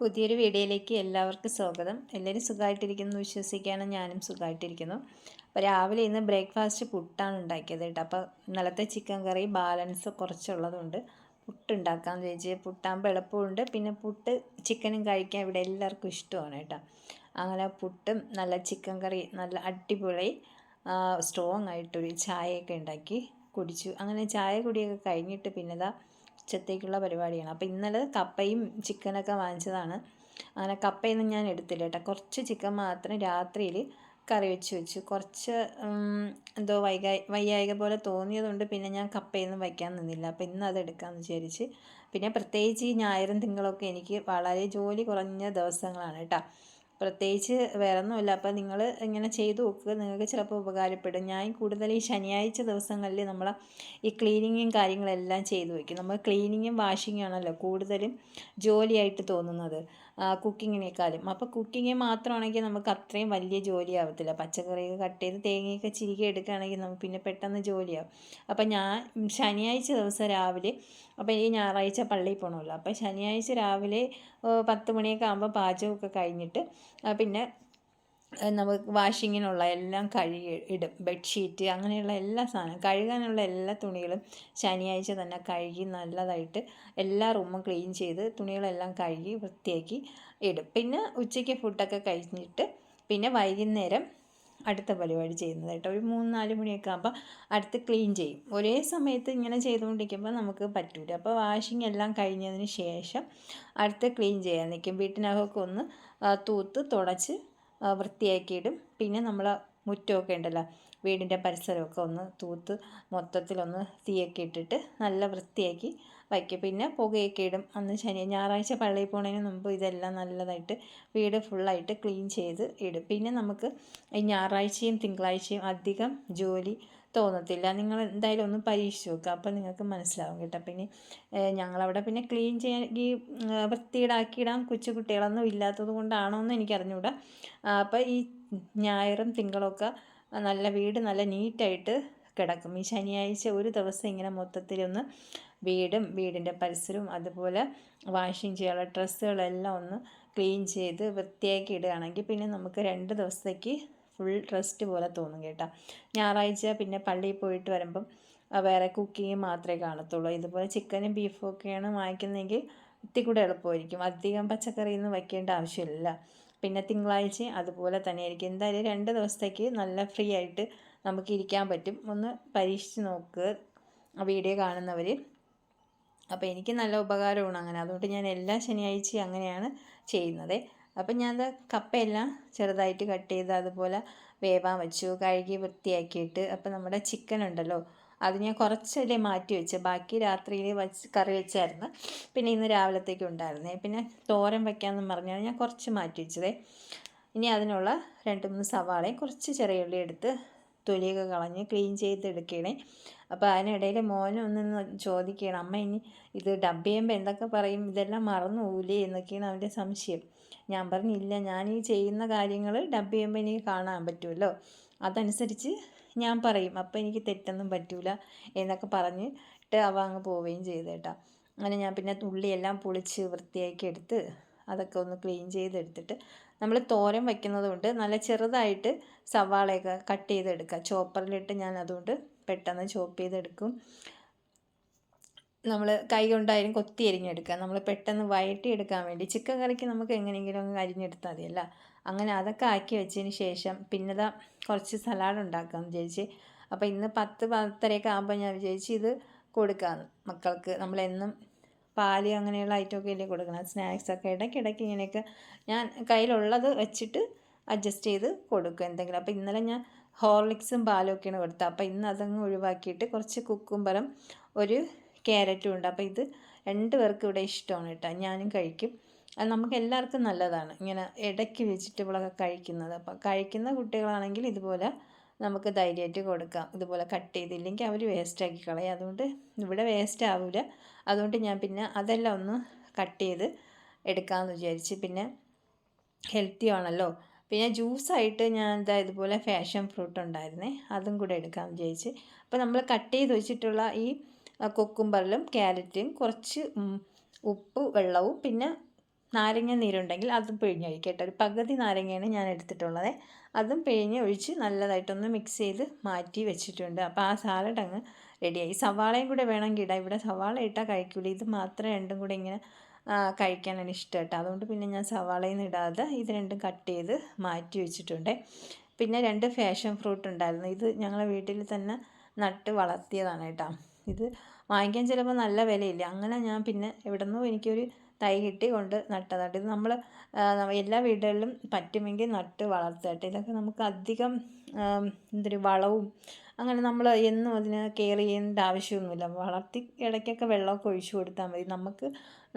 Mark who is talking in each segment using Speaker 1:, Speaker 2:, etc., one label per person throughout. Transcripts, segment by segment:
Speaker 1: പുതിയൊരു വീഡിയോയിലേക്ക് എല്ലാവർക്കും സ്വാഗതം. എല്ലാവരും സുഖമായിട്ടിരിക്കുന്നു വിശ്വസിക്കുകയാണ് ഞാനും സുഖമായിട്ടിരിക്കുന്നു. അപ്പോൾ രാവിലെ ഇന്ന് ബ്രേക്ക്ഫാസ്റ്റ് പുട്ടാണ് ഉണ്ടാക്കിയത് കേട്ടോ. അപ്പോൾ ഇന്നലത്തെ ചിക്കൻ കറി ബാലൻസ് കുറച്ചുള്ളതുകൊണ്ട് പുട്ട് ഉണ്ടാക്കാമെന്ന് വിചാരിച്ച് പുട്ടാകുമ്പോൾ എളുപ്പമുണ്ട്. പിന്നെ പുട്ട് ചിക്കനും കഴിക്കാൻ ഇവിടെ എല്ലാവർക്കും ഇഷ്ടമാണ് കേട്ടോ. അങ്ങനെ പുട്ടും നല്ല ചിക്കൻ കറി നല്ല അടിപൊളി സ്ട്രോങ് ആയിട്ടൊരു ചായയൊക്കെ ഉണ്ടാക്കി കുടിച്ചു. അങ്ങനെ ചായ കുടിയൊക്കെ കഴിഞ്ഞിട്ട് പിന്നെ ഇതാ ഉച്ചത്തേക്കുള്ള പരിപാടിയാണ്. അപ്പോൾ ഇന്നലെ കപ്പയും ചിക്കനൊക്കെ വാങ്ങിച്ചതാണ്. അങ്ങനെ കപ്പയൊന്നും ഞാൻ എടുത്തില്ല കേട്ടോ. കുറച്ച് ചിക്കൻ മാത്രം രാത്രിയിൽ കറി വെച്ച് വെച്ചു. കുറച്ച് എന്തോ വൈകായി വയ്യായിക പോലെ തോന്നിയതുകൊണ്ട് പിന്നെ ഞാൻ കപ്പയൊന്നും വയ്ക്കാൻ നിന്നില്ല. അപ്പോൾ ഇന്ന് അത് എടുക്കാമെന്ന് വിചാരിച്ച്. പിന്നെ പ്രത്യേകിച്ച് ഈ ഞായറും തിങ്കളൊക്കെ എനിക്ക് വളരെ ജോലി കുറഞ്ഞ ദിവസങ്ങളാണ് കേട്ടോ. പ്രത്യേകിച്ച് വേറെ ഒന്നുമില്ല അപ്പോൾ നിങ്ങൾ ഇങ്ങനെ ചെയ്തു നോക്കുക. നിങ്ങൾക്ക് ചിലപ്പോൾ ഉപകാരപ്പെടും. ഞാൻ കൂടുതൽ ഈ ശനിയാഴ്ച ദിവസങ്ങളിൽ നമ്മൾ ഈ ക്ലീനിങ്ങും കാര്യങ്ങളെല്ലാം ചെയ്തു വയ്ക്കും. നമ്മൾ ക്ലീനിങ്ങും വാഷിങ്ങും ആണല്ലോ കൂടുതലും ജോലിയായിട്ട് തോന്നുന്നത്. കുക്കിങ്ങിനേക്കാളും. അപ്പോൾ കുക്കിങ് മാത്രമാണെങ്കിൽ നമുക്ക് അത്രയും വലിയ ജോലിയാവത്തില്ല. പച്ചക്കറിയൊക്കെ കട്ട് ചെയ്ത് തേങ്ങയൊക്കെ ചിരികെ എടുക്കുകയാണെങ്കിൽ നമുക്ക് പിന്നെ പെട്ടെന്ന് ജോലിയാവും. അപ്പോൾ ഞാൻ ശനിയാഴ്ച ദിവസം രാവിലെ അപ്പോൾ ഈ ഞായറാഴ്ച പള്ളിയിൽ പോകണമല്ലോ അപ്പോൾ ശനിയാഴ്ച രാവിലെ പത്ത് മണിയൊക്കെ ആകുമ്പോൾ പാചകമൊക്കെ കഴിഞ്ഞിട്ട് പിന്നെ നമുക്ക് വാഷിങ്ങിനുള്ള എല്ലാം കഴുകി ഇടും. ബെഡ്ഷീറ്റ് അങ്ങനെയുള്ള എല്ലാ സാധനം കഴുകാനുള്ള എല്ലാ തുണികളും ശനിയാഴ്ച തന്നെ കഴുകി നല്ലതായിട്ട് എല്ലാ റൂമും ക്ലീൻ ചെയ്ത് തുണികളെല്ലാം കഴുകി വൃത്തിയാക്കി ഇടും. പിന്നെ ഉച്ചയ്ക്ക് ഫുഡൊക്കെ കഴിഞ്ഞിട്ട് പിന്നെ വൈകുന്നേരം അടുത്ത പരിപാടി ചെയ്യുന്നത് കേട്ടോ. ഒരു മൂന്ന് നാല് മണിയൊക്കെ ആകുമ്പോൾ അടുത്ത് ക്ലീൻ ചെയ്യും. ഒരേ സമയത്ത് ഇങ്ങനെ ചെയ്തുകൊണ്ടിരിക്കുമ്പോൾ നമുക്ക് പറ്റൂല. അപ്പോൾ വാഷിംഗ് എല്ലാം കഴിഞ്ഞതിന് ശേഷം അടുത്ത് ക്ലീൻ ചെയ്യാൻ നിൽക്കും. വീട്ടിനകമൊക്കെ ഒന്ന് തൂത്ത് തുടച്ച് വൃത്തിയാക്കിയിടും. പിന്നെ നമ്മൾ മുറ്റമൊക്കെ ഉണ്ടല്ലോ വീടിന്റെ പരിസരമൊക്കെ ഒന്ന് തൂത്ത് മൊത്തത്തിലൊന്ന് തീയൊക്കെ ഇട്ടിട്ട് നല്ല വൃത്തിയാക്കി വയ്ക്കും. പിന്നെ പുകയൊക്കെ ഇടും. അന്ന് ശനി ഞായറാഴ്ച പള്ളിയിൽ പോകുന്നതിന് മുമ്പ് ഇതെല്ലാം നല്ലതായിട്ട് വീട് ഫുള്ളായിട്ട് ക്ലീൻ ചെയ്ത് ഇടും. പിന്നെ നമുക്ക് ഈ ഞായറാഴ്ചയും തിങ്കളാഴ്ചയും അധികം ജോലി തോന്നത്തില്ല. നിങ്ങൾ എന്തായാലും ഒന്ന് പരീക്ഷിച്ച് നോക്കുക അപ്പോൾ നിങ്ങൾക്ക് മനസ്സിലാവും കേട്ടോ. പിന്നെ ഞങ്ങളവിടെ പിന്നെ ക്ലീൻ ചെയ്യാൻ ഈ വൃത്തിയിടാക്കിയിടാൻ കൊച്ചു കുട്ടികളൊന്നും ഇല്ലാത്തത് കൊണ്ടാണോ എന്ന് എനിക്കറിഞ്ഞൂടാ. അപ്പോൾ ഈ ഞായറും തിങ്കളൊക്കെ നല്ല വീട് നല്ല നീറ്റായിട്ട് കിടക്കും. ഈ ശനിയാഴ്ച ഒരു ദിവസം ഇങ്ങനെ മൊത്തത്തിലൊന്ന് വീടും വീടിന്റെ പരിസരവും അതുപോലെ വാഷിങ് ചെയ്യാനുള്ള ഡ്രസ്സുകളെല്ലാം ഒന്ന് ക്ലീൻ ചെയ്ത് വൃത്തിയാക്കി ഇടുകയാണെങ്കിൽ പിന്നെ നമുക്ക് രണ്ട് ദിവസത്തേക്ക് ഫുൾ റെസ്റ്റ് പോലെ തോന്നും കേട്ടോ. ഞായറാഴ്ച പിന്നെ പള്ളിയിൽ പോയിട്ട് വരുമ്പം വേറെ കുക്കിങ് മാത്രമേ കാണത്തുള്ളൂ. ഇതുപോലെ ചിക്കനും ബീഫും ഒക്കെയാണ് വാങ്ങിക്കുന്നതെങ്കിൽ ഇത്തിരി കൂടെ എളുപ്പമായിരിക്കും. അധികം പച്ചക്കറിയൊന്നും വയ്ക്കേണ്ട ആവശ്യമില്ല. പിന്നെ തിങ്കളാഴ്ച അതുപോലെ തന്നെ ആയിരിക്കും എന്തായാലും രണ്ട് ദിവസത്തേക്ക് നല്ല ഫ്രീ ആയിട്ട് നമുക്ക് ഇരിക്കാൻ പറ്റും. ഒന്ന് പരീക്ഷിച്ച് നോക്ക്. വീഡിയോ കാണുന്നവർ അപ്പോൾ എനിക്ക് നല്ല ഉപകാരമാണ് അങ്ങനെ. അതുകൊണ്ട് ഞാൻ എല്ലാ ശനിയാഴ്ചയും അങ്ങനെയാണ് ചെയ്യുന്നത്. അപ്പം ഞാൻ കപ്പയെല്ലാം ചെറുതായിട്ട് കട്ട് ചെയ്ത് അതുപോലെ വേവാൻ വെച്ചു കഴുകി വൃത്തിയാക്കിയിട്ട്. അപ്പം നമ്മുടെ ചിക്കൻ ഉണ്ടല്ലോ അത് ഞാൻ കുറച്ചല്ലേ മാറ്റി വെച്ച്. ബാക്കി രാത്രിയിൽ വച്ച് കറി വെച്ചായിരുന്നു. പിന്നെ ഇന്ന് രാവിലത്തേക്ക് ഉണ്ടായിരുന്നേ. പിന്നെ തോരൻ വയ്ക്കാമെന്ന് പറഞ്ഞാൽ ഞാൻ കുറച്ച് മാറ്റി വെച്ചതേ. ഇനി അതിനുള്ള രണ്ട് മൂന്ന് സവാളയും കുറച്ച് ചെറിയ ഉള്ളി എടുത്ത് തൊലിയൊക്കെ കളഞ്ഞ് ക്ലീൻ ചെയ്തെടുക്കണേ അപ്പോൾ അതിനിടയിൽ മോനും ഒന്ന് ചോദിക്കണം അമ്മ ഇനി ഇത് ഡബ് ചെയ്യുമ്പോൾ എന്തൊക്കെ പറയും? ഇതെല്ലാം മറന്നു പോവില്ലേ എന്നൊക്കെയാണ് അവന്റെ സംശയം. ഞാൻ പറഞ്ഞില്ല ഞാൻ ഈ ചെയ്യുന്ന കാര്യങ്ങൾ ഡബ് ചെയ്യുമ്പോൾ എനിക്ക് കാണാൻ പറ്റുമല്ലോ അതനുസരിച്ച് ഞാൻ പറയും അപ്പോൾ എനിക്ക് തെറ്റൊന്നും പറ്റൂല എന്നൊക്കെ പറഞ്ഞിട്ട് അവ അങ്ങ് പോവുകയും ചെയ്തേട്ടാ അങ്ങനെ ഞാൻ പിന്നെ ഉള്ളിയെല്ലാം പൊളിച്ച് വൃത്തിയാക്കി എടുത്ത് അതൊക്കെ ഒന്ന് ക്ലീൻ ചെയ്തെടുത്തിട്ട് നമ്മൾ തോരൻ വയ്ക്കുന്നത് കൊണ്ട് നല്ല ചെറുതായിട്ട് സവാളയൊക്കെ കട്ട് ചെയ്തെടുക്കുക. ചോപ്പറിലിട്ട് ഞാൻ അതുകൊണ്ട് പെട്ടെന്ന് ചോപ്പ് ചെയ്തെടുക്കും. നമ്മൾ കൈ കൊണ്ടായാലും കൊത്തി അരിഞ്ഞെടുക്കുക. നമ്മൾ പെട്ടെന്ന് വയറ്റി എടുക്കാൻ വേണ്ടി ചിക്കൻ കറിക്ക് നമുക്ക് എങ്ങനെയെങ്കിലും അങ്ങ് അരിഞ്ഞെടുത്താൽ മതിയല്ല അങ്ങനെ അതൊക്കെ ആക്കി വെച്ചതിന് ശേഷം പിന്നെതാ കുറച്ച് സലാഡ് ഉണ്ടാക്കാം വിചാരിച്ച്. അപ്പോൾ ഇന്ന് പത്ത് പത്തരയൊക്കെ ആകുമ്പോൾ ഞാൻ വിചാരിച്ച് ഇത് കൊടുക്കാമെന്ന് മക്കൾക്ക്. നമ്മളെന്നും പാൽ അങ്ങനെയുള്ള ഐറ്റമൊക്കെ അല്ലേ കൊടുക്കണം? സ്നാക്സൊക്കെ ഇടയ്ക്കിടയ്ക്ക് ഇങ്ങനെയൊക്കെ ഞാൻ കയ്യിലുള്ളത് വെച്ചിട്ട് അഡ്ജസ്റ്റ് ചെയ്ത് കൊടുക്കും എന്തെങ്കിലും. അപ്പോൾ ഇന്നലെ ഞാൻ ഹോർലിക്സും പാലും ഒക്കെയാണ് കൊടുത്തത്. അപ്പോൾ ഇന്ന് അതങ്ങ് ഒഴിവാക്കിയിട്ട് കുറച്ച് കുക്കുംബറും ഒരു ക്യാരറ്റും ഉണ്ട്. അപ്പോൾ ഇത് രണ്ട് പേർക്ക് ഇവിടെ ഇഷ്ടമാണ് കേട്ടോ. ഞാനും കഴിക്കും. അത് നമുക്ക് എല്ലാവർക്കും നല്ലതാണ്. ഇങ്ങനെ ഇടയ്ക്ക് വെജിറ്റബിളൊക്കെ കഴിക്കുന്നത്. അപ്പോൾ കഴിക്കുന്ന കുട്ടികളാണെങ്കിൽ ഇതുപോലെ നമുക്ക് ധൈര്യമായിട്ട് കൊടുക്കാം. ഇതുപോലെ കട്ട് ചെയ്തില്ലെങ്കിൽ അവർ വേസ്റ്റാക്കി കളയും. അതുകൊണ്ട് ഇവിടെ വേസ്റ്റ് ആവില്ല അതുകൊണ്ട് ഞാൻ പിന്നെ അതെല്ലാം ഒന്ന് കട്ട് ചെയ്ത് എടുക്കാമെന്ന് വിചാരിച്ച് പിന്നെ ഹെൽത്തി ആണല്ലോ. പിന്നെ ജ്യൂസായിട്ട് ഞാൻ എന്താ ഇതുപോലെ ഫാഷൻ ഫ്രൂട്ട് ഉണ്ടായിരുന്നേ അതും കൂടെ എടുക്കാമെന്ന് വിചാരിച്ച്. അപ്പോൾ നമ്മൾ കട്ട് ചെയ്ത് വെച്ചിട്ടുള്ള ഈ കൊക്കുംബറിലും ക്യാരറ്റും കുറച്ച് ഉപ്പ് വെള്ളവും പിന്നെ നാരങ്ങ നീരുണ്ടെങ്കിൽ അതും പിഴിഞ്ഞ് ഒഴിക്കട്ടെ ഒരു പകുതി നാരങ്ങയാണ് ഞാൻ എടുത്തിട്ടുള്ളത്. അതും പിഴിഞ്ഞ് ഒഴിച്ച് നല്ലതായിട്ടൊന്ന് മിക്സ് ചെയ്ത് മാറ്റി വെച്ചിട്ടുണ്ട്. അപ്പോൾ ആ സാലഡ് അങ്ങ് റെഡിയായി സവാളയും കൂടെ വേണമെങ്കിൽ ഇടാം. ഇവിടെ സവാള ഇട്ടാൽ കഴിക്കില്ല ഇത് മാത്രം രണ്ടും കൂടെ ഇങ്ങനെ കഴിക്കാനാണ് ഇഷ്ടം കേട്ടോ. അതുകൊണ്ട് പിന്നെ ഞാൻ സവാളയിൽ നിന്ന് ഇടാതെ ഇത് രണ്ടും കട്ട് ചെയ്ത് മാറ്റി വെച്ചിട്ടുണ്ട്. പിന്നെ രണ്ട് ഫാഷൻ ഫ്രൂട്ട് ഉണ്ടായിരുന്നു. ഇത് ഞങ്ങളെ വീട്ടിൽ തന്നെ നട്ട് വളർത്തിയതാണ് കേട്ടോ. ഇത് വാങ്ങിക്കാൻ ചിലപ്പോൾ നല്ല വിലയില്ല? അങ്ങനെ ഞാൻ പിന്നെ എവിടെ നിന്നോ എനിക്കൊരു തൈ കിട്ടി കൊണ്ട് നട്ടതാണ് ഇത് നമ്മൾ എല്ലാ വീടുകളിലും പറ്റുമെങ്കിൽ നട്ട് വളർത്തട്ടെ. ഇതൊക്കെ നമുക്ക് അധികം എന്തൊരു വളവും അങ്ങനെ നമ്മൾ എന്നും അതിന് കെയർ ചെയ്യേണ്ട ആവശ്യമൊന്നുമില്ല. വളർത്തി ഇടയ്ക്കൊക്കെ വെള്ളമൊക്കെ ഒഴിച്ചു കൊടുത്താൽ മതി. നമുക്ക്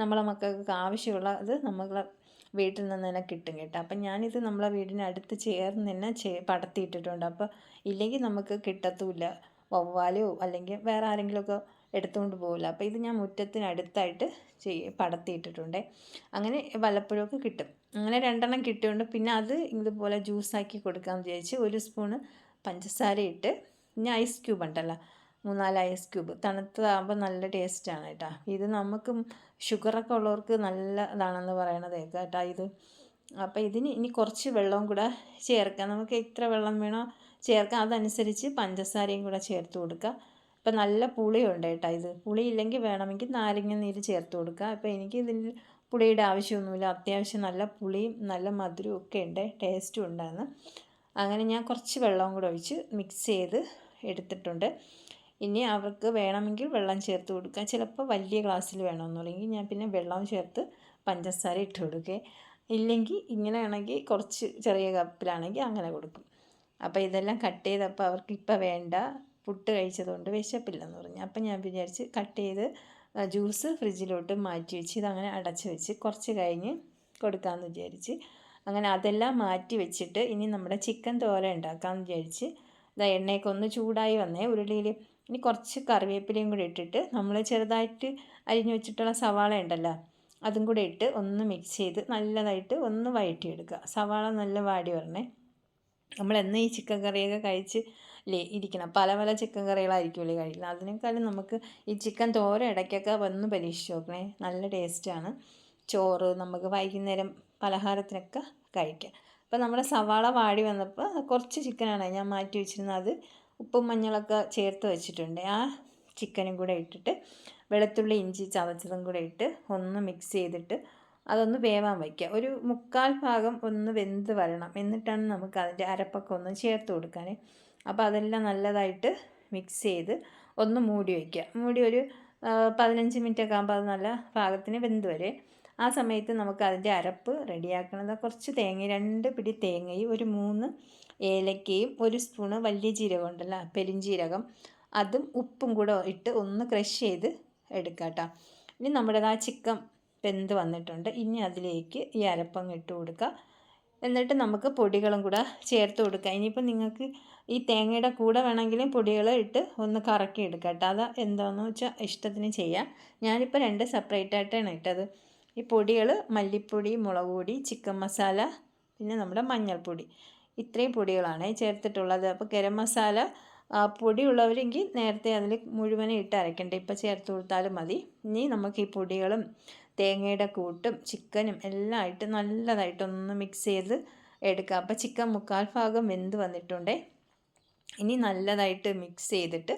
Speaker 1: നമ്മളെ മക്കൾക്ക് ആവശ്യമുള്ള അത് നമ്മളെ വീട്ടിൽ നിന്ന് തന്നെ കിട്ടും കേട്ടോ. അപ്പം ഞാനിത് നമ്മളെ വീടിനടുത്ത് ചേർന്ന് തന്നെ ചേ പടത്തിയിട്ടിട്ടുണ്ട് അപ്പോൾ ഇല്ലെങ്കിൽ നമുക്ക് കിട്ടത്തുമില്ല വവ്വാലോ അല്ലെങ്കിൽ വേറെ ആരെങ്കിലുമൊക്കെ എടുത്തുകൊണ്ട് പോകില്ല അപ്പോൾ ഇത് ഞാൻ മുറ്റത്തിനടുത്തായിട്ട് ചെയ്യ പടത്തിയിട്ടിട്ടുണ്ട്. അങ്ങനെ വല്ലപ്പോഴൊക്കെ കിട്ടും. അങ്ങനെ രണ്ടെണ്ണം കിട്ടിയോണ്ട് പിന്നെ അത് ഇതുപോലെ ജ്യൂസാക്കി കൊടുക്കാമെന്ന് വിചാരിച്ച് ഒരു സ്പൂണ് പഞ്ചസാര ഇട്ട് പിന്നെ ഐസ് ക്യൂബ് ഉണ്ടല്ലോ. മൂന്നാൽ ഐസ് ക്യൂബ് തണുത്തതാകുമ്പോൾ നല്ല ടേസ്റ്റാണ് കേട്ടോ. ഇത് നമുക്ക് ഷുഗറൊക്കെ ഉള്ളവർക്ക് നല്ലതാണെന്ന് പറയണത് കേട്ടോ ഇത്. അപ്പോൾ ഇതിന് ഇനി കുറച്ച് വെള്ളവും കൂടെ ചേർക്കാം. നമുക്ക് എത്ര വെള്ളം വേണോ ചേർക്കാം. അതനുസരിച്ച് പഞ്ചസാരയും കൂടെ ചേർത്ത് കൊടുക്കുക. ഇപ്പം നല്ല പുളിയുണ്ട് കേട്ടോ ഇത്. പുളി ഇല്ലെങ്കിൽ വേണമെങ്കിൽ നാരങ്ങ നീര് ചേർത്ത് കൊടുക്കുക. അപ്പോൾ എനിക്ക് ഇതിന് പുളിയുടെ ആവശ്യമൊന്നുമില്ല. അത്യാവശ്യം നല്ല പുളിയും നല്ല മധുരവും ഒക്കെ ഉണ്ട്. ടേസ്റ്റും ഉണ്ടായിരുന്നു അങ്ങനെ ഞാൻ കുറച്ച് വെള്ളവും കൂടെ ഒഴിച്ച് മിക്സ് ചെയ്ത് എടുത്തിട്ടുണ്ട്. ഇനി അവർക്ക് വേണമെങ്കിൽ വെള്ളം ചേർത്ത് കൊടുക്കുക. ചിലപ്പോൾ വലിയ ഗ്ലാസ്സിൽ വേണമെന്നുണ്ടെങ്കിൽ ഞാൻ പിന്നെ വെള്ളം ചേർത്ത് പഞ്ചസാര ഇട്ട് കൊടുക്കുക ഇല്ലെങ്കിൽ ഇങ്ങനെയാണെങ്കിൽ കുറച്ച് ചെറിയ കപ്പിലാണെങ്കിൽ അങ്ങനെ കൊടുക്കും. അപ്പോൾ ഇതെല്ലാം കട്ട് ചെയ്തപ്പോൾ അവർക്ക് ഇപ്പോൾ വേണ്ട. പുട്ട് കഴിച്ചതുകൊണ്ട് വിശപ്പില്ലെന്ന് പറഞ്ഞു. അപ്പം ഞാൻ വിചാരിച്ച് കട്ട് ചെയ്ത് ജ്യൂസ് ഫ്രിഡ്ജിലോട്ട് മാറ്റി വെച്ച് ഇതങ്ങനെ അടച്ച് വെച്ച് കുറച്ച് കഴിഞ്ഞ് കൊടുക്കാമെന്ന് വിചാരിച്ച്. അങ്ങനെ അതെല്ലാം മാറ്റി വെച്ചിട്ട് ഇനി നമ്മുടെ ചിക്കൻ തോര ഉണ്ടാക്കാമെന്ന് വിചാരിച്ച് ഇതാ എണ്ണയൊക്കെ ഒന്ന് ചൂടായി വന്നേ. ഉരുളിയിൽ ഇനി കുറച്ച് കറിവേപ്പിലയും കൂടി ഇട്ടിട്ട് നമ്മൾ ചെറുതായിട്ട് അരിഞ്ഞു വെച്ചിട്ടുള്ള സവാള ഉണ്ടല്ലോ അതും കൂടെ ഇട്ട് ഒന്ന് മിക്സ് ചെയ്ത് നല്ലതായിട്ട് ഒന്ന് വഴറ്റിയെടുക്കുക. സവാള നല്ല വാടി വരണേ. നമ്മൾ ഈ ചിക്കൻ കറിയൊക്കെ കഴിച്ച് ലേ ഇരിക്കണം. പല പല ചിക്കൻ കറികളായിരിക്കുമല്ലേ കഴിക്കുന്നത് അതിനേക്കാളും നമുക്ക് ഈ ചിക്കൻ തോര ഇടയ്ക്കൊക്കെ വന്ന് പരീക്ഷിച്ച് നോക്കണേ. നല്ല ടേസ്റ്റാണ്. ചോറ് നമുക്ക് വൈകുന്നേരം പലഹാരത്തിനൊക്കെ കഴിക്കാം. അപ്പോൾ നമ്മുടെ സവാള വാടി വന്നപ്പോൾ കുറച്ച് ചിക്കനാണ് ഞാൻ മാറ്റി വെച്ചിരുന്നത്. അത് ഉപ്പും മഞ്ഞളൊക്കെ ചേർത്ത് വെച്ചിട്ടുണ്ട്. ആ ചിക്കനും കൂടെ ഇട്ടിട്ട് വെളുത്തുള്ളി ഇഞ്ചി ചതച്ചതും കൂടെ ഇട്ട് ഒന്ന് മിക്സ് ചെയ്തിട്ട് അതൊന്ന് വേവാൻ വയ്ക്കുക ഒരു മുക്കാൽ ഭാഗം ഒന്ന് വെന്ത് വരണം. എന്നിട്ടാണ് നമുക്ക് അതിന്റെ അരപ്പൊക്കെ ഒന്ന് ചേർത്ത് കൊടുക്കാൻ അപ്പോൾ അതെല്ലാം നല്ലതായിട്ട് മിക്സ് ചെയ്ത് ഒന്ന് മൂടി വയ്ക്കുക മൂടി ഒരു പതിനഞ്ച് മിനിറ്റ് ഒക്കെ ആകുമ്പോൾ അത് നല്ല പാകത്തിന് വെന്ത് വരെ. ആ സമയത്ത് നമുക്ക് അതിന്റെ അരപ്പ് റെഡിയാക്കണത് കുറച്ച് തേങ്ങ രണ്ട് പിടി തേങ്ങയും ഒരു മൂന്ന് ഏലക്കയും ഒരു സ്പൂണ് വലിയ ജീരകം ഉണ്ടല്ലോ പെരിഞ്ജീരകം അതും ഉപ്പും കൂടെ ഇട്ട് ഒന്ന് ക്രഷ് ചെയ്ത് എടുക്കാം കേട്ടോ ഇനി നമ്മുടെ ചിക്കൻ വെന്ത് വന്നിട്ടുണ്ട്. ഇനി അതിലേക്ക് ഈ അരപ്പങ്ങ് ഇട്ട് കൊടുക്കുക എന്നിട്ട് നമുക്ക് പൊടികളും കൂടെ ചേർത്ത് കൊടുക്കുക ഇനിയിപ്പോൾ നിങ്ങൾക്ക് ഈ തേങ്ങയുടെ കൂടെ വേണമെങ്കിലും പൊടികൾ ഇട്ട് ഒന്ന് കറക്കി എടുക്കുക കേട്ടോ. അത് എന്താണെന്ന് വെച്ചാൽ ഇഷ്ടത്തിന് ചെയ്യാം. ഞാനിപ്പോൾ രണ്ട് സെപ്പറേറ്റ് ആയിട്ടാണ് ഇട്ടത്. ഈ പൊടികൾ മല്ലിപ്പൊടി മുളക് പൊടി ചിക്കൻ മസാല പിന്നെ നമ്മുടെ മഞ്ഞൾപ്പൊടി. ഇത്രയും പൊടികളാണ് ചേർത്തിട്ടുള്ളത്. അപ്പോൾ ഗരം മസാല പൊടി ഉള്ളവരെങ്കിൽ നേരത്തെ അതിൽ മുഴുവനും ഇട്ട് അരയ്ക്കണ്ട ഇപ്പോൾ ചേർത്ത് കൊടുത്താലും മതി. ഇനി നമുക്ക് ഈ പൊടികളും തേങ്ങയുടെ കൂട്ടും ചിക്കനും എല്ലാം ആയിട്ട് നല്ലതായിട്ടൊന്ന് മിക്സ് ചെയ്ത് എടുക്കുക അപ്പോൾ ചിക്കൻ മുക്കാൽ ഭാഗം വെന്ത് വന്നിട്ടുണ്ടേ. ഇനി നല്ലതായിട്ട് മിക്സ് ചെയ്തിട്ട്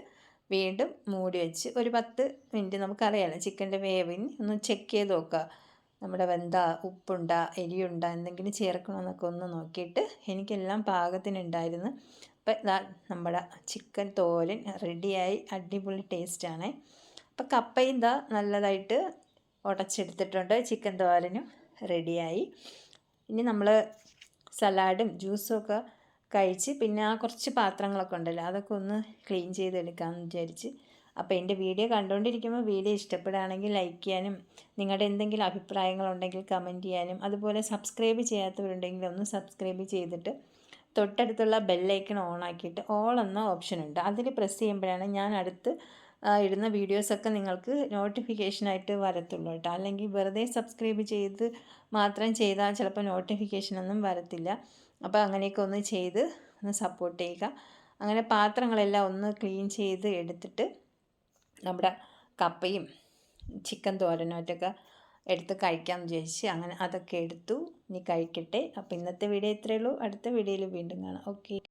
Speaker 1: വീണ്ടും മൂടി വെച്ച് ഒരു പത്ത് മിനിറ്റ് നമുക്കറിയാമല്ലോ ചിക്കന്റെ വേവിന് ഒന്ന് ചെക്ക് ചെയ്ത് നോക്കുക നമ്മുടെ വെന്ത ഉപ്പുണ്ട എരിയുണ്ട എന്തെങ്കിലും ചേർക്കണമെന്നൊക്കെ ഒന്ന് നോക്കിയിട്ട് എനിക്കെല്ലാം പാകത്തിനുണ്ടായിരുന്നു. അപ്പം ഇതാ നമ്മുടെ ചിക്കൻ തോരൻ റെഡിയായി അടിപൊളി ടേസ്റ്റാണ് അപ്പം കപ്പയും ഇതാ നല്ലതായിട്ട് ഉടച്ചെടുത്തിട്ടുണ്ട്. ചിക്കൻ തോരനും റെഡിയായി. ഇനി നമ്മൾ സലാഡും ജ്യൂസും ഒക്കെ കഴിച്ച് പിന്നെ ആ കുറച്ച് പാത്രങ്ങളൊക്കെ ഉണ്ടല്ലോ അതൊക്കെ ഒന്ന് ക്ലീൻ ചെയ്തെടുക്കാമെന്ന് വിചാരിച്ച്. അപ്പോൾ എന്റെ വീഡിയോ കണ്ടുകൊണ്ടിരിക്കുമ്പോൾ വീഡിയോ ഇഷ്ടപ്പെടുകയാണെങ്കിൽ ലൈക്ക് ചെയ്യാനും നിങ്ങളുടെ എന്തെങ്കിലും അഭിപ്രായങ്ങളുണ്ടെങ്കിൽ കമന്റ് ചെയ്യാനും അതുപോലെ സബ്സ്ക്രൈബ് ചെയ്യാത്തവരുണ്ടെങ്കിൽ ഒന്ന് സബ്സ്ക്രൈബ് ചെയ്തിട്ട് തൊട്ടടുത്തുള്ള ബെല്ലൈക്കൺ ഓൺ ആക്കിയിട്ട് ഓൾ എന്ന ഓപ്ഷൻ ഉണ്ട്. അതിൽ പ്രസ് ചെയ്യുമ്പോഴാണ് ഞാൻ അടുത്ത് ഇടുന്ന വീഡിയോസൊക്കെ നിങ്ങൾക്ക് നോട്ടിഫിക്കേഷനായിട്ട് വരത്തുള്ളൂ കേട്ടോ. അല്ലെങ്കിൽ വെറുതെ സബ്സ്ക്രൈബ് ചെയ്ത് മാത്രം ചെയ്താൽ ചിലപ്പോൾ നോട്ടിഫിക്കേഷനൊന്നും വരത്തില്ല. അപ്പോൾ അങ്ങനെയൊക്കെ ഒന്ന് ചെയ്ത് ഒന്ന് സപ്പോർട്ട് ചെയ്യുക. അങ്ങനെ പാത്രങ്ങളെല്ലാം ഒന്ന് ക്ലീൻ ചെയ്ത് എടുത്തിട്ട് നമ്മുടെ കപ്പയും ചിക്കൻ തോരനായിട്ടൊക്കെ എടുത്ത് കഴിക്കാമെന്ന് വിചാരിച്ച് അങ്ങനെ അതൊക്കെ എടുത്തു. ഇനി കഴിക്കട്ടെ. അപ്പോൾ ഇന്നത്തെ വീഡിയോ ഇത്രയേ ഉള്ളൂ. അടുത്ത വീഡിയോയിൽ വീണ്ടും കാണാം. ഓക്കെ.